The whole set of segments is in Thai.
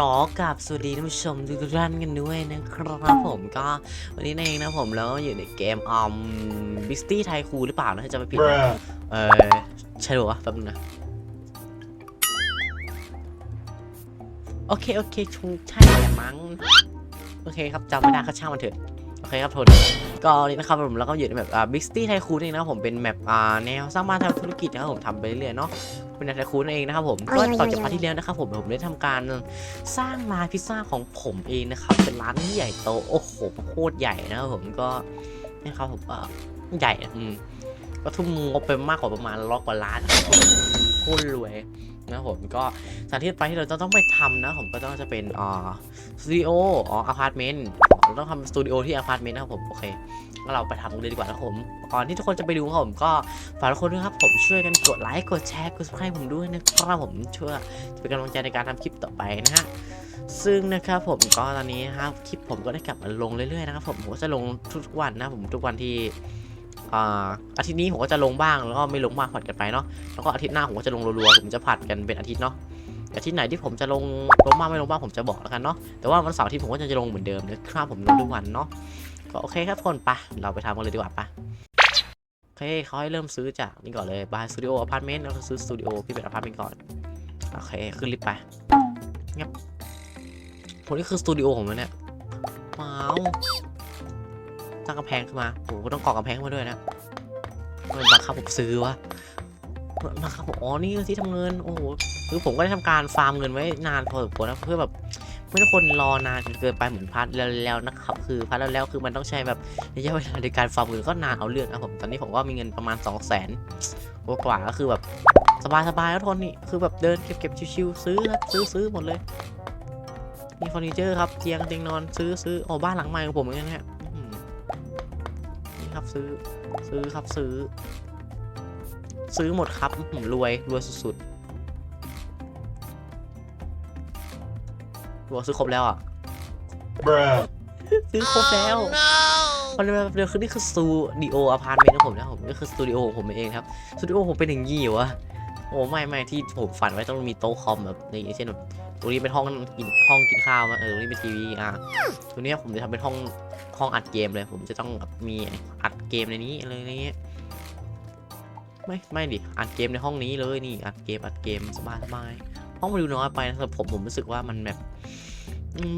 รอกับสวัสดีท่านผู้ชมทุกท่านกันด้วยนะครับผมก็วันนี้เองนะผมแล้วอยู่ในเกมออมบิสตี้ไทคูหรือเปล่านะถ้าจะไม่ผิดนะ Bruh. เออใช่หรอวะแป๊บนึงนะโอเคโอเคชูใช่แหละมั้งโอเคครับจำไม่ได้ก็ช่างมันเถอะโอเคครับทน ก็วันนี้นะครับผมแล้วก็อยู่ในแบบอ่าบิ๊กซี่ไทคูนเองนะครับผมเป็นแมปอ่าแนวสร้างบ้านทำธุรกิจนะครับผมทำไปเรื่อยๆเนาะเป็นแนวไทคูนเองนะครับผมก็ต่อจากพาร์ทที่แล้วนะครับผมผมได้ทำการสร้างร้านพิซซ่าของผมเองนะครับเป็นร้านที่ใหญ่โตโอ้โหโคตรใหญ่นะครับผมก็นะครับผมอ่าใหญ่อะอืมก็ทุ่มงบไปมากกว่าประมาณร้อยกว่าล้านโคตรรวยนะครับผมก็สถานที่ไปที่เราจะต้องไปทำนะผมก็ต้องจะเป็นอ่าสตูดิโออ๋ออพาร์ตเมนต์ เราต้องทำสตูดิโอที่อพาร์ตเมนต์นะครับผมโอเคก็เราไปทำกันเลยดีกว่านะครับผมก่อนที่ทุกคนจะไปดูครับผมก็ฝากทุกคนด้วยครับผมช่วยกันกดไลค์กดแชร์กด subscribe ผมด้วยนะครับผมช่วยจะเป็นกำลังใจในการทำคลิปต่อไปนะฮะซึ่งนะครับผมก็ตอนนี้นครับคลิปผมก็ได้กลับมาลงเรื่อยๆนะครับผมผมก็จะลงทุกวันนะผมทุกวันที่อ่าอาทิตย์นี้ผมก็จะลงบ้างแล้วก็ไม่ลงบ้างผัดกันไปเนาะแล้วก็อาทิตย์หน้าผมก็จะลงรัวๆผมจะผัดกันเป็นอาทิตย์เนาะ อาทิตย์ไหนที่ผมจะลงลงบ้างไม่ลงบ้างผมจะบอกแล้วกันเนาะแต่ว่าวันเสาร์ที่ผมก็จะลงเหมือนเดิมนะครับผมลงทุกวันเนาะก็โอเคครับคนไปเราไปทำกันเลยดีกว่าปะโอเคเขาให้เริ่มซื้อจากนี่ก่อนเลยบายสตูดิโออพาร์ตเมนต์แล้วก็ซื้อสตูดิโอพี่เป็นอพาร์ตเมนต์ก่อนโอเคขึ้นลิฟต์ไปเงียบผมนี่คือสตูดิโอของมันเนี่ยว้าวสร้างกำแพงขึ้นมาโอ้โหต้องก่อกำแพงขึ้นมาด้วยนะมันบังคับผมซื้อวะ บังคับผมอ๋อนี่คือที่ทำเงินโอ้โหคือผมก็ได้ทำการฟาร์มเงินไว้นานพอสมควรนะเพื่อแบบไม่ให้คนรอนานจนเกินไปเหมือนพัดแล้วนะครับคือพัดแล้วคือมันต้องใช้แบบระยะเวลาในการฟาร์มเงินก็นานเอาเรื่องนะผมตอนนี้ผมก็มีเงินประมาณ 2 0 0 0 0นกว่าก็คือแบบสบายๆแล้วทนนี่คือแบบเดินเก็บๆชิวๆซื้อครับซื้อซื้อหมดเลยมีเฟอร์นิเจอร์ครับเตียงเตียงนอนซื้อซื้อโอ้บ้านหลังใหม่ของผมเหมือนกันเนี่ยนี่ครับซื้อซื้อครับซื้อ ซื้อหมดครับผมรวย รวยสุดๆรวยซื้อครบแล้วอะ Bruh. ซื้อครบแล้วมันเลยเดี๋ยวคือนี่คือสตูดิโออพาร์ตเมนต์ของผมนะผมนี่คือสตูดิโอของผมเองครับสตูดิโอผมเป็นอย่างนี้เหรอวะโอ้ไม่ไม่ที่ผมฝันไว้ต้องมีโต๊ะคอมแบบนี่เช่นแบบตรงนี้เป็นห้องกินห้องกินข้าวมาเออตรงนี้เป็นทีวีอะตรงเนี้ยผมจะทำเป็นห้องห้องอัดเกมเลย ผมจะต้องแบบมีอัดเกมในนี้อะไรอย่างเงี้ย ไม่ไม่ดิอัดเกมในห้องนี้เลยนี่อัดเกมอัดเกมสบายสบายห้องมันดูน้อยไปนะสำหรับผมผมรู้สึกว่ามันแบบ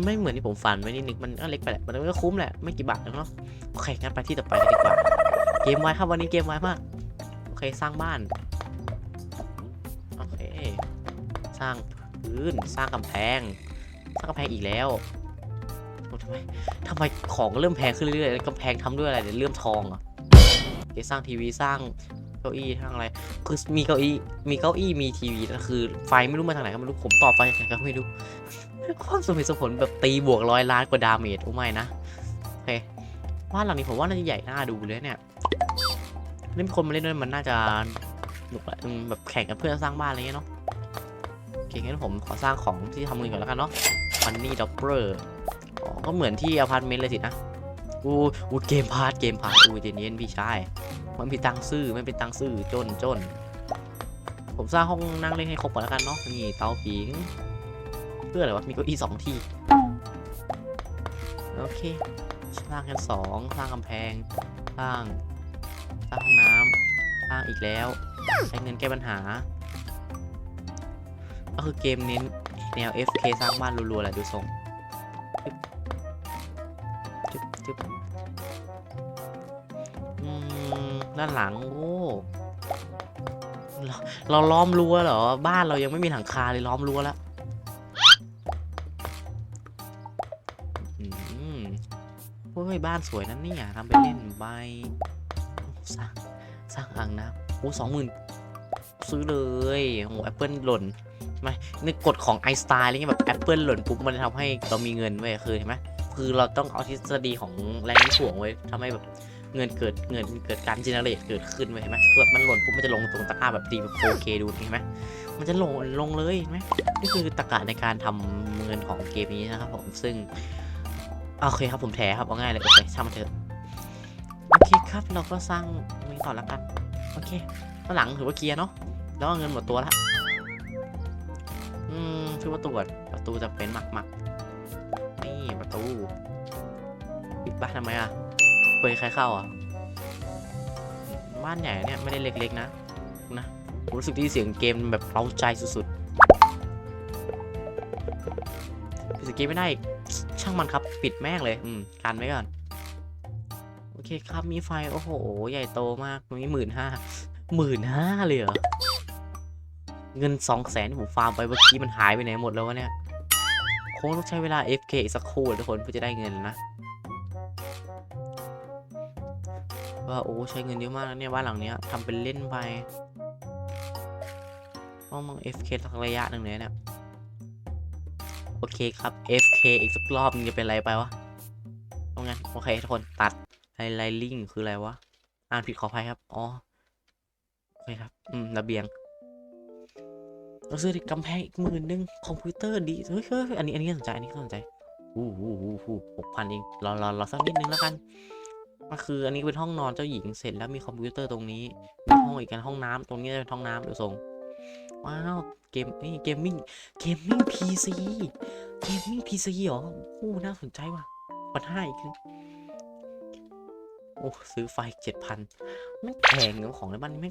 ไม่เหมือนที่ผมฝันไว้นิดนึงมันก็เล็กไปแหละมันก็คุ้มแหละไม่กี่บาทแล้วเนาะโอเคงั้นไปที่ต่อไปดีกว่า เกมไว้ครับวันนี้เกมไว้มากโอเคสร้างบ้านโอเคสร้างพื้นสร้างกำแพง สร้างกำแพงอีกแล้วโอ้ทำไมทำไมของเริ่มแพงขึ้นเรื่อยๆกำแพงทำด้วยอะไรเนี่ยเริ่มทองอะโอเคสร้างทีวีสร้าง เก้าอี้ทั้งอะไร คือมีเก้าอี้ มีเก้าอี้ มีทีวีแต่คือ ไฟไม่รู้มาทางไหนก็ไม่รู้ ผมต่อไฟยังไงก็ไม่รู้ ความสมเหตุสมผลแบบตีบวกร้อยล้านกว่าดาเมจโอ้ไม่นะ โอเค บ้านหลังนี้ผมว่าน่าจะใหญ่หน่าดูเลยเนี่ยเล่นคนมาเล่นด้วยมันน่าจะหนุกแหละแบบแข่งกับเพื่อนสร้างบ้านอะไรเงี้ยเนาะ โอเคงั้นผมขอสร้างของที่ทำเงินก่อนแล้วกันเนาะมันนี่ด็อกเปอร์ก็เหมือนที่อพาร์ตเมนต์เลยสินะ อู้อู้เกมพาร์ทเกมพาร์ทอู้เจนเย็นพี่ชายมันมีตังซื้อไม่เป็นตังซื้อจนจนผมสร้างห้องนั่งเล่นให้ครบก่อนแล้วกันเนาะนี่เตาผิง เพื่ออะไรวะมีเก้าอี้สองที่โอเคสร้างกันสองสร้างกำแพงสร้างสร้างห้องน้ำสร้างอีกแล้ว ใช้เงินแก้ปัญหา ก็คือเกมเน้นแนว FK สร้างบ้านรัวๆแหละดูทรง จึ๊บอืมด้านหลังโอ้เราเราล้อมรั้วเหรอ บ้านเรายังไม่มีหลังคาเลยล้อมรั้วแล้วอืมเฮ้ยบ้านสวยนั่นนี่อยทำไปเล่นใบสร้างสร้างอ่างนะโอ้สองหมื่นซื้อเลยโอ้แอปเปิลหล่นไม่ในกฎของไอสไตล์อะไรเงี้ยแบบแอปเปิลหล่นปุ๊บมันทำให้เรามีเงินเว้ยคือเห็นไหม คือเราต้องเอาทฤษฎีของแรงโน้มถ่วงไว้ทำให้แบบเงินเกิดเงินเกิดการเจเนเรตเกิดขึ้นไว้เห็นไหมคือแบบมันหล่นปุ๊บมันจะลงตรงตะกร้าแบบตีแบบ 4K ดูเห็นไหมมันจะลงลงเลยเห็นไหมนี่คือตะกร้าในการทำเงินของเกมนี้นะครับผมซึ่งโอเคครับผมแถครับเอาง่ายเลยโอเคช่างมันเถอะโอเคครับเราก็สร้างนี้ต่อแล้วกันโอเคข้างหลังถือว่าเคลียร์เนาะแล้วเงินหมดตัวละอืมชื่อว่าตรวจประตูจะเป็นหมักหมัก ตูปิดบ้านทำไมอะเปิดใครเข้าอะ บ้านใหญ่เนี่ยไม่ได้เล็กๆนะ นะรู้สึกที่เสียงเกมแบบเร้าใจสุดๆปิดสเกมไม่ได้ช่างมันครับ ปิดแม่งเลย อืมกันไว้ก่อน โอเคครับมีไฟ โอ้โห ใหญ่โตมากมีหมื่นห้าหมื่นห้าเลยเหรอ เงินสองแสนที่ผมฟาร์มไปเมื่อกี้มันหายไปไหนหมดแล้ววะเนี่ย งต้องใช้เวลา FK อีกสักครู่ทุกคนเพื่อจะได้เงินนะว่าโอ้ใช้เงินเยอะมากนะเนี่ยบ้านหลังเนี้ยทำเป็นเล่นไปต้องมอง FK สักระยะหนึ่งเลยเนี่ยโอเคครับ FK อีกสักรอบนึงจะเป็นอะไรไปวะเอางั้นโอเคทุกคนตัดไฮไลลิงคืออะไรวะ อ่านผิดขออภัยครับ อ๋อ โอเคครับ อืมระเบียง เราซื้อกำแพงอีกหมื่นหนึ่งคอมพิวเตอร์ดีเฮ้ยเฮ้ยอันนี้อันนี้น่าสนใจอันนี้น่าสนใจอู้หูหูหูหกพันเองรอรอรอสักนิดนึงแล้วกันก็คืออันนี้เป็นห้องนอนเจ้าหญิงเสร็จแล้วมีคอมพิวเตอร์ตรงนี้มีห้องอีกกันห้องน้ำตรงนี้จะเป็นห้องน้ำเดี๋ยวส่งว้าวเกมนี่เกมมิ่งเกมมิ่งพีซีเกมมิ่งพีซีเหรอโอ้น่าสนใจว่ะปันห้าอีกนึงโอ้ซื้อไฟเจ็ดพันไม่แพงเนอะของในบ้านนี้ไม่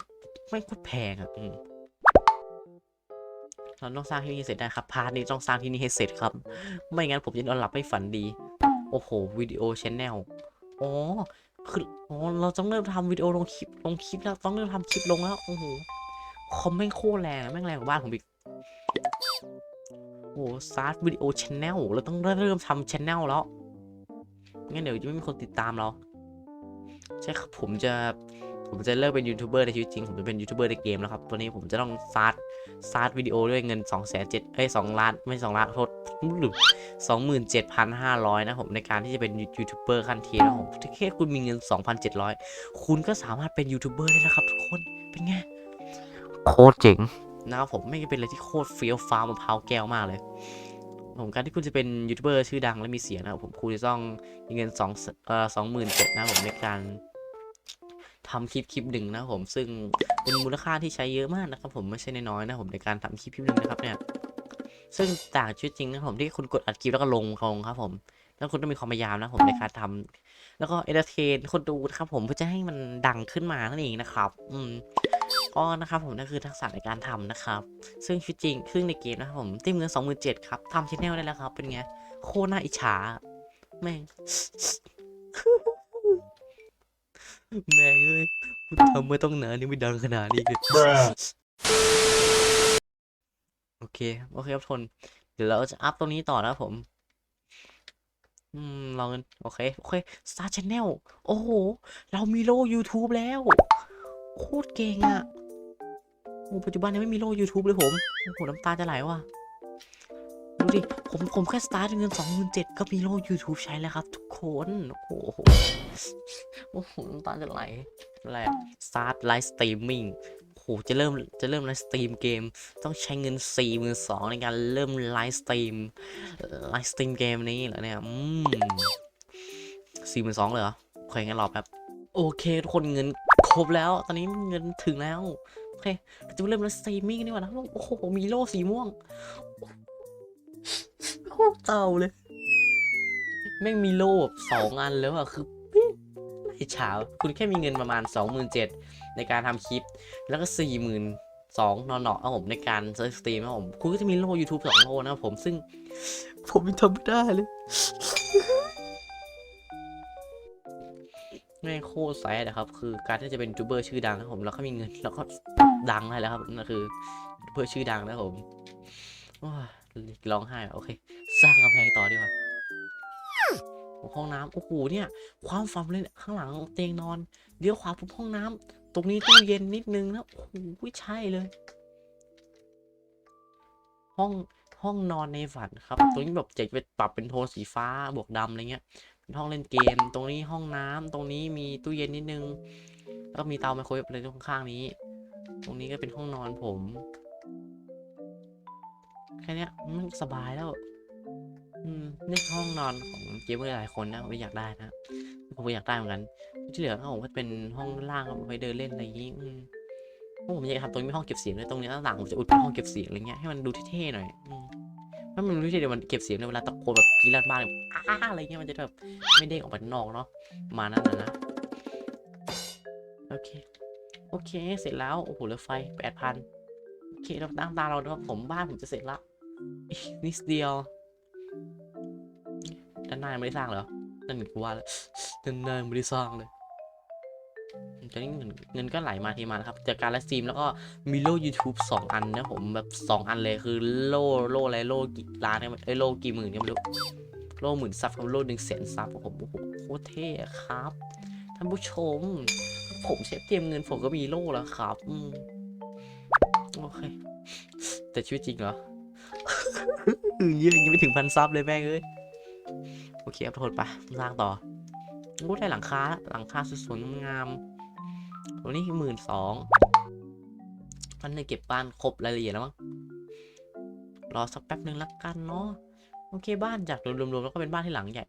ไม่โคตรแพงอะอืม เราต้องสร้างที่นี่เสร็จได้ครับ พาร์ทนี้ต้องสร้างที่นี่ให้เสร็จครับ ไม่งั้นผมจะนอนหลับไม่ฝันดี โอ้โหวิดีโอชแนลอ๋อคืออ๋อเราต้องเริ่มทำวิดีโอลงคลิปลงคลิปแล้วต้องเริ่มทำคลิปลงแล้วโอ้โหคอมแม่โคตรแรงแม่งแรงกว่าบ้านผมอีกโอ้ซาร์วิดีโอชแนลเราต้องเริ่มทำชแนลแล้วงั้นเดี๋ยวจะไม่มีคนติดตามเราใช่ครับผมจะผมจะเลิกเป็นยูทูบเบอร์ในชีวิตจริงผมจะเป็นยูทูบเบอร์ในเกมแล้วครับตัวนี้ผมจะต้องซา ร์ซาร์วิดีโอด้วยเงิน2องแสนเจ็ดเอ้ยสองล้านไม่สองล้านโทษหรือสองหมื่นเจ็ดพันห้าร้อยนะผมในการที่จะเป็นยูทูบเบอร์ขั้นเทียนะผมแค่คุณมีเงิน 2,700 คุณก็สามารถเป็นยูทูบเบอร์ได้แล้วครับทุกคนเป็นไงโคตรเจ๋งนะครับผมไม่เป็นอะไรที่โคตรเฟี้ยวฟ้าวมะพร้าวแก้วมากเลยผมการที่คุณจะเป็นยูทูบเบอร์ชื่อดังและมีเสียงนะครับผมคุณจะต้องมีเงินสองเอ่อสองหมื่นเจ็ดนะผมในการ ทำคลิปคลิปหนึ่งนะผมซึ่งเป็นมูลค่าที่ใช้เยอะมากนะครับผมไม่ใช่น้อยๆนะผมในการทำคลิปคลิปหนึ่งนะครับเนี่ยซึ่งต่างจากชีวิตจริงนะผมที่คุณกดอัดคลิปแล้วก็ลงลงครับ ผมแล้วคุณต้องมีความพยายามนะผมในการทำแล้วก็เอนเตอร์เทนคนดูนะครับผมเพื่อจะให้มันดังขึ้นมานั่นเองนะครับ อืมก็นะครับผมนั่นคือทักษะในการทำนะครับ ซึ่งชีวิตจริงซึ่งในเกมนะครับผมต็มเงินสองหมื่นเจ็ดครับทำชแนลได้แล้วครับ เป็นไงโคตรน่าอิจฉาแม่ง แม่งเอ้ยกูทำมาต้องนานนี่ไม่ดังขนาดนี้เลย Bruh. โอเค โอเคครับทน เดี๋ยวเราจะอัพตรงนี้ต่อนะครับผม อืมลองกันโอเค โอเค Star Channel โอ้โห เรามีโล YouTube แล้ว โคตรเก่งอะโอ้ปัจจุบันยังไม่มีโล YouTube เลยผมโอ้โหน้ำตาจะไหลว่ะดูดิ ผมผมแค่สตาร์ทเงินสองหมื่นเจ็ดก็มีโล YouTube ใช้แล้วครับ ทุกคน โอ้โห โอ้โหน้ำตาจะไหลอะไรอะ Start Live Streaming โอ้โหจะเริ่มจะเริ่มไลฟ์สตรีมเกม ต้องใช้เงิน4ี่หมื่นสองในการเริ่มไลฟ์สตรีมไลฟ์สตรีมเกมนี้เหรอเนี่ยอืมสี่หมื่นสองเลยเหรอโอเคงั้นรอแป๊บโอเคทุกคนเงินครบแล้ว ตอนนี้เงินถึงแล้วโอเคเราจะเริ่มไลฟ์สตรีมมิ่งนี่หว่านะโอ้โหมีโล่สีม่วงโคตรเต่าเลยแม่งมีโล่แบบสองอันแล้วอะคือ ไม่เฉาคุณแค่มีเงินประมาณสองหมื่นเจ็ดในการทำคลิป แล้วก็สี่หมื่นสองนอนเนาะครับผมในการเซิร์ชสตรีมครับผม คุณก็จะมีโล่ YouTube สองโล่นะครับผมซึ่ง ผมยังทำไม่ได้เลยแม่งโคตรแซดนะครับ คือการที่จะเป็นยูทูบเบอร์ชื่อดังนะผม แล้วก็มีเงิน แล้วก็ดังได้แล้วครับนั่นคือยูทูบเบอร์ชื่อดังนะผมร้องไห้โอเค สร้างกำแพงต่อดีกว่า ห้องน้ำโอ้โหเนี่ย ความฝันเลยข้างหลังเตียงนอนเลี้ยวขวาปุ๊บห้องน้ำตรงนี้ตู้เย็นนิดนึงนะโอ้โหใช่เลย ห้องห้องนอนในฝันครับ ตรงนี้แบบจะไปปรับเป็นโทนสีฟ้าบวกดำอะไรเงี้ยเป็นห้องเล่นเกม ตรงนี้ห้องน้ำตรงนี้มีตู้เย็นนิดนึง แล้วก็มีเตาไมโครเวฟอะไรตรงข้างนี้ ตรงนี้ก็เป็นห้องนอนผม แค่นี้มันสบายแล้ว นี่ห้องนอนของเกมเมอร์หลายคนนะผมอยากได้นะผมอยากได้เหมือนกันที่เหลือก็ผมก็เป็นห้องล่างครับไว้เดินเล่นอะไรอย่างนี้อืมเพราะผมอยากจะทำตรงนี้เป็นห้องเก็บเสียงเลยตรงนี้หน้าต่างผมจะอุดเป็นห้องเก็บเสียงอะไรเงี้ยให้มันดูเท่ๆหน่อยถ้ามันดูเท่เดี๋ยวมันเก็บเสียงในเวลาตะโกนแบบกรีดลั่นบ้านแบบอ้าอะไรเงี้ยมันจะแบบไม่เด้งออกไปข้างนอกเนาะมานั้นนะนะโอเคโอเค เสร็จแล้วโอ้โหเหลือไฟแปดพันโอเคเราตั้งตาเรานะครับผมบ้านผมจะเสร็จละนิดเดียว ด้านหน้ายังไม่ได้สร้างเหรอนั่นกูว่าแล้วด้านหน้ายังไม่ได้สร้างเลยตอนนี้เงินเงินก็ไหลมาทีมานะครับ จากการไลฟ์สตรีมแล้วก็มีโล่ YouTube สองอันนะผมแบบสองอันเลยคือโล่โล่อะไรโล่กี่ล้านเนี่ยมันเอ้โล่กี่หมื่นเนี่ยไม่รู้โล่หมื่นซับกับโล่หนึ่งแสนซับโอ้โอ้โหโคตรเท่ครับท่านผู้ชม ผมเชฟเตรียมเงินผมก็มีโล่แล้วครับโอเคแต่ชีวิตจริงเหรอ ยังยังไม่ถึงพันซับเลยแม่งเอ้ยโอเคครับทุกคนไปสร้างต่อรู้ได้หลังคาหลังคาสวยๆงามๆตัวนี้หมื่นสองมันในเก็บบ้านครบรายละเอียดแล้วมั้งรอสักแป๊บหนึ่งละกันเนาะโอเคบ้านจากรวมๆแล้วก็เป็นบ้านที่หลังใหญ่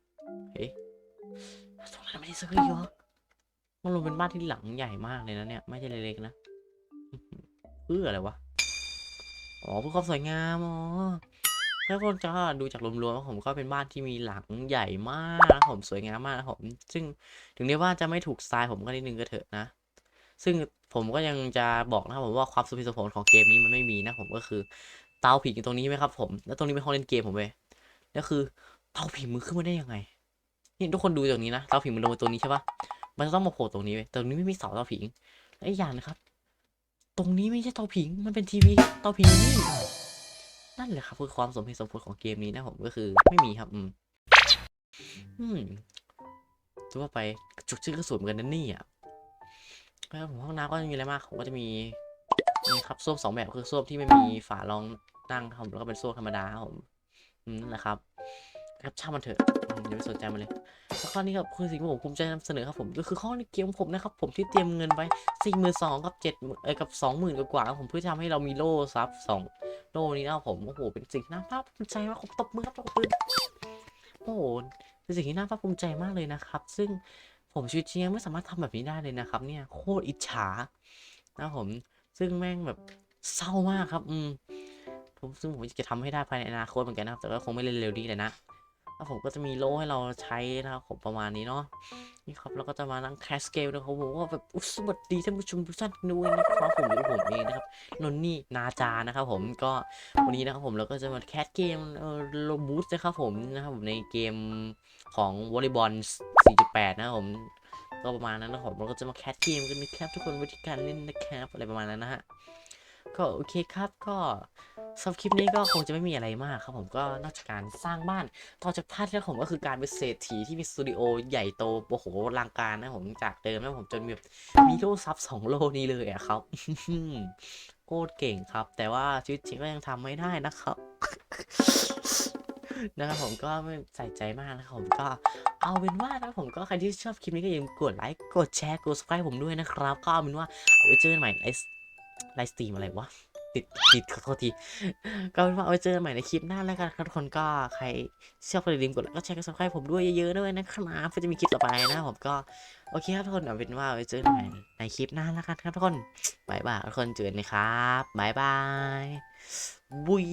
เฮ้ยตรงนั้นไม่ได้ซื้อเหรอมันรวมเป็นบ้านที่หลังใหญ่มากเลยนะเนี่ยไม่ใช่เล็กๆนะอื้อหือเพื่ออะไรวะอ๋อเพื่อความสวยงามอ๋อ ถ้าคนจะดูจากรวมๆแล้วผมก็เป็นบ้านที่มีหลังใหญ่มากนะผมสวยงามมากนะผมซึ่งถึงได้ว่าจะไม่ถูกสไตล์ผมก็นิดนึงก็เถอะนะ ซึ่งผมก็ยังจะบอกนะผมว่าความสมเหตุสผลของเกมนี้มันไม่มีนะผมก็คือเตาผิงอยู่ตรงนี้ใช่ไหมครับ ผม แล้วตรงนี้เป็นห้องเล่นเกมผมเว้ยแล้วคือเตาผิงมือขึ้นมาได้ยังไงนี่ทุกคนดูตรงนี้นะเตาผิงมันลงมาตรงนี้ใช่ปะมันจะต้องมาโผล่ตรงนี้เว้ยตรงนี้ไม่มีเสาเตาผิงและอีกอย่างนะครับ ตรงนี้ไม่ใช่เตาผิงมันเป็นทีวีเตาผิงนี่ นั่นแหละครับคือความสมเหตุสมผลของเกมนี้นะผมก็คือไม่มีครับ อืมอืมว่าไปจุกชื่อกระสุนเหมือนกันนั่นนี่อะแล้วผมห้องน้ำก็จะมีอะไรมากผมก็จะมีนี่ครับส้วมสองแบบคือส้วมที่ไม่มีฝารองนั่งครับผมแล้วก็เป็นส้วมธรรมดาครับผมอืมนั่นแหละครับครับช่างมันเถอะอย่าไปสนใจมันเลยแล้วข้อนี้ครับคือสิ่งที่ผมภูมิใจนำเสนอครับผมก็คือข้อในเกมของผมนะครับ ผมที่เตรียมเงินไว้สี่หมื่นสองกับเจ็ดเอ้กับสองหมื่นกว่าผมเพื่อทำให้เรามีโล่ซับสอง โน่นี้นะครับผมโอ้โหเป็นสิ่งที่น่าภาคภูมิใจมากผมตบมือครับตบมือโอ้โหเป็นสิ่งที่น่าภาคภูมิใจมากเลยนะครับ ซึ่งผมชีวิตจริงไม่สามารถทำแบบนี้ได้เลยนะครับ เนี่ยโคตรอิจฉานะครับผมซึ่งแม่งแบบเศร้ามากครับ อืมผมซึ่งผมจะทำให้ได้ภายในอนาคตเหมือนกันนะครับ แต่ก็คงไม่เร็วๆนี้เลยนะ แล้วผมก็จะมีโล่ให้เราใช้นะครับผมประมาณนี้เนาะนี่ครับแล้วก็จะมานั่งแคสเกลนะครับผมว่าแบบสวัสดีท่านผู้ชมทุกท่านด้วยนะครับผมอยู่กับผมเองนะครับนนนี่นาจานะครับผมก็วันนี้นะครับผมเราก็จะมาแคสเกมเอ่อโลบูสนะครับผมนะครับผมในเกมของวอลเลย์บอล 4.8 นะครับผมก็ประมาณนั้นนะครับเราก็จะมาแคสเกมกันนะครับทุกคนวิธีการเล่นนะครับอะไรประมาณนั้นนะฮะ ก็โอเคครับก็สำหรับคลิปนี้ก็คงจะไม่มีอะไรมากครับผมก็นอกจากการสร้างบ้านต่อจากพาร์ทที่แล้วผมก็คือการเป็นเศรษฐีที่มีสตูดิโอใหญ่โตโอ้โหลังการนะผมจากเดิมนะผมจนมีแบบมีโล่ซับสองโลนี้เลยอะครับโคตรเก่งครับ แต่ว่าชีวิตจริงก็ยังทำไม่ได้นะครับนะครับผมก็ไม่ใส่ใจมากนะครับผมก็เอาเป็นว่านะผมก็ใครที่ชอบคลิปนี้ก็อย่าลืมกดไลค์กดแชร์กด subscribe ผมด้วยนะครับ ก็เอาเป็นว่าเอาไว้เจอกันใหม่ไลฟ์ ไลฟ์สตรีมอะไรวะ ติดติดขอโทษที ก็เป็นว่าเอาไว้เจอใหม่ในคลิปหน้าแล้วกันครับทุกคนก็ใครชอบก็อย่าลืมกดไลค์ก็แชร์กับสมัครผมด้วยเยอะๆด้วยนะครับเพื่อจะมีคลิปต่อไปนะผมก็โอเคครับทุกคนเอาเป็นว่าเอาไว้เจอใหม่ในคลิปหน้าแล้วกันครับทุกคนบายบายทุกคนเจอกันนะครับบายบายบุย